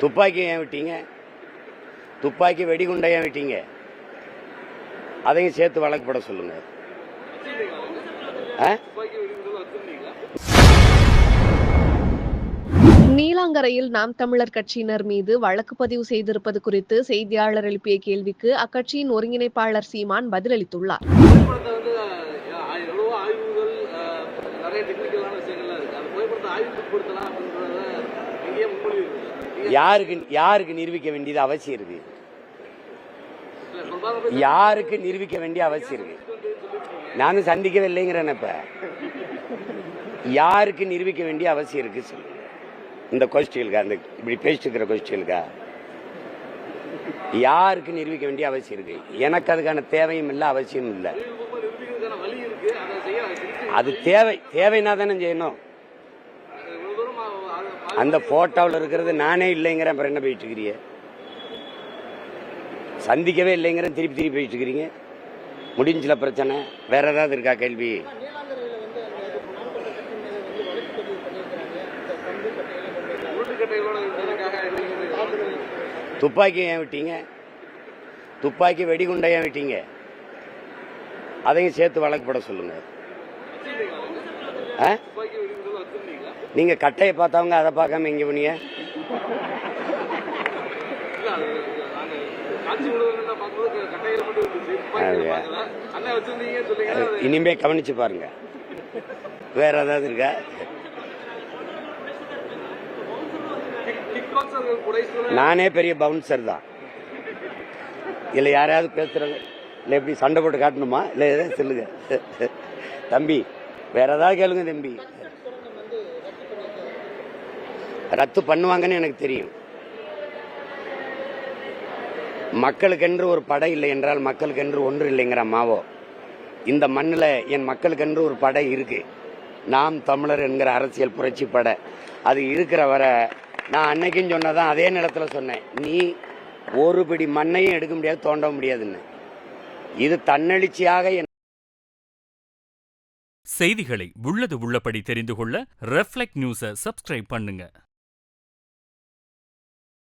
துப்பாக்கி ஏன் விட்டீங்க? துப்பாக்கி வெடிகுண்டை ஏன் விட்டீங்க? அதையும் சேர்த்து வழக்கு போட சொல்லுங்க. ஆ? நீலாங்கரையில் நாம் தமிழர் கட்சியினர் மீது வழக்கு பதிவு செய்திருப்பது குறித்து செய்தியாளர் எழுப்பிய கேள்விக்கு அக்கட்சியின் ஒருங்கிணைப்பாளர் சீமான் பதிலளித்துள்ளார். புகைப்படத்தை வந்து அஹ், எவ்வளவோ ஆய்வுகள் அஹ், நிறைய டெக்னிக்கலான விஷயங்கள்லாம் இருக்கு அந்த புகைப்படத்தை ஆய்வுக்கு உட்படுத்தலாம் அப்படின்றத நீங்க முன்மொழிவு யாருக்கு யாருக்கு நிரூபிக்க வேண்டியது அவசியம் இருக்கு? யாருக்கு நிரூபிக்க வேண்டிய அவசியம் இருக்கு? நானும் சந்திக்கவில்லைங்கிறேன் இப்ப. யாருக்கு நிரூபிக்க வேண்டிய அவசியம் இருக்கு சொல்லு இந்த கொஸ்டினுக்கா அந்த இப்படி பேசிட்டு இருக்கிற கொஸ்டினுக்கா யாருக்கு நிரூபிக்க வேண்டிய அவசியம் இருக்கு? எனக்கு அதுக்கான தேவையும் இல்லை அவசியம் இல்லை. அது தேவை தேவைன்னா தானே செய்யணும். அந்த போட்டோவில் இருக்கிறது நானே இல்லைங்கிறேன். அப்புறம் என்ன போயிட்டு இருக்கிறீங்க? சந்திக்கவே இல்லைங்கிறேன். திருப்பி திருப்பி போயிட்டு இருக்கிறீங்க. முடிஞ்சல பிரச்சனை. வேற ஏதாவது இருக்கா கேள்வி? துப்பாக்கி ஏன் விட்டீங்க? துப்பாக்கி வெடிகுண்டை ஏன் விட்டீங்க? அதையும் சேர்த்து வழக்கு போட சொல்லுங்க. ஆ? துப்பாக்கி வெடிகுண்டுகள் வச்சிருந்தீங்களா நீங்க கட்டையை பார்த்தவங்க அதை பார்க்காம இங்க போனீங்க? இனிமே கவனிச்சு பாருங்க. வேற ஏதாவது இருக்கா? நானே பெரிய பவுன்சர் தான். இல்லை யாரையாவது பேசுறாங்க இல்லை எப்படி சண்டை போட்டு காட்டணுமா? இல்லை எதாவது சொல்லுங்க. தம்பி வேற ஏதாவது கேளுங்க தம்பி. ரத்து பண்ணுவாங்கன்னு எனக்கு தெரியும். மக்களுக்கென்று ஒரு படை இல்லை என்றால் மக்களுக்கென்று ஒன்று இல்லைங்கிற மாவோ. இந்த மண்ணில் என் மக்களுக்கென்று ஒரு படை இருக்கு. நாம் தமிழர் என்கிற அரசியல் புரட்சி படை. அது இருக்கிற வரை நான் அன்னைக்கும் சொன்னதான் அதே நிலத்துல சொன்னேன். நீ ஒரு பிடி மண்ணையும் எடுக்க முடியாது தோண்ட முடியாதுன்னு. இது தன்னெழுச்சியாக என் செய்திகளை உள்ளது உள்ளபடி தெரிந்து கொள்ள ரெஃப்ளெக்ட் நியூஸை சப்ஸ்கிரைப் பண்ணுங்க.